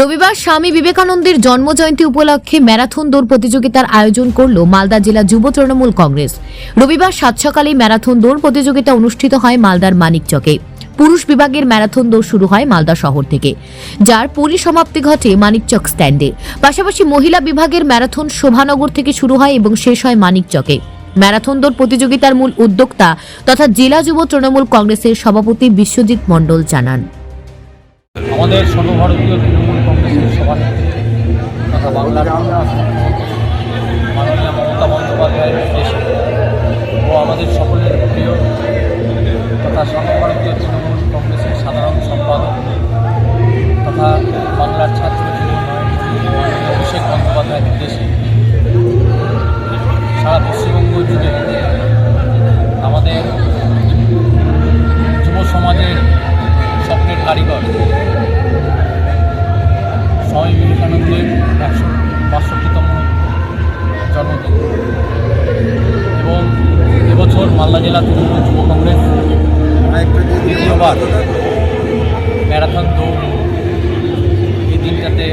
রবিবার স্বামী বিবেকানন্দের জন্মজয়ন্তী উপলক্ষে ম্যারাথন দৌড় প্রতিযোগিতার আয়োজন করল মালদা জেলা যুব তৃণমূল কংগ্রেস। রবিবার সাত সকালে ম্যারাথন দৌড় প্রতিযোগিতা অনুষ্ঠিত হয় মালদার মানিকচকে। পুরুষ বিভাগের ম্যারাথন দৌড় শুরু হয় মালদা শহর থেকে। যার পরিসমাপ্তি ঘটে মানিকচক স্ট্যান্ডে। পাশাপাশি মহিলা বিভাগের ম্যারাথন শোভানগর থেকে শুরু হয় এবং শেষ হয় মানিকচকে। ম্যারাথন দৌড় প্রতিযোগিতার মূল উদ্যোক্তা তথা জেলা যুব তৃণমূল কংগ্রেসের সভাপতি বিশ্বজিৎ মণ্ডল জানান। আমাদের সর্বভারতীয় তৃণমূল কংগ্রেসের সভানেত্রী তথা বাংলার মাননীয় মমতা বন্দ্যোপাধ্যায়ের নির্দেশে ও আমাদের সকলের প্রিয় তথা সর্বভারতীয় তৃণমূল কংগ্রেসের সাধারণ সম্পাদক তথা বাংলার ছাত্র অভিষেক বন্দ্যোপাধ্যায়ের নির্দেশে সারা পশ্চিমবঙ্গ জুড়ে এবং এবছর মালদা জেলা তৃণমূল যুব কংগ্রেস দ্বিতীয়বার ম্যারাথন দৌড় এই দিনটাতে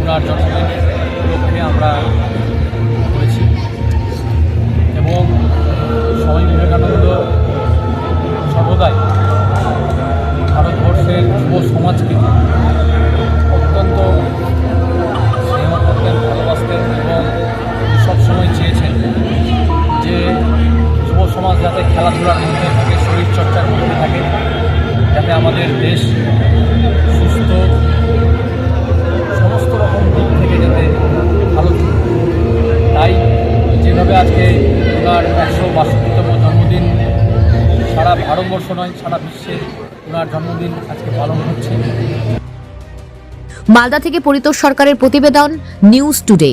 ওনার জন্মদিন উপলক্ষে আমরা খেলাধুলার মধ্যে থাকে শরীরচর্চার মধ্যে থাকে। যাতে আমাদের দেশ সুস্থ, সমস্ত রকম দিক থেকে যাতে ভালো তাই যেভাবে আজকে ওনার একশো বাষট্টিতম জন্মদিন, সারা ভারতবর্ষ নয়, সারা বিশ্বে ওনার জন্মদিন আজকে পালন হচ্ছে। মালদা থেকে পরিতোষ সরকারের প্রতিবেদন, নিউজ টুডে।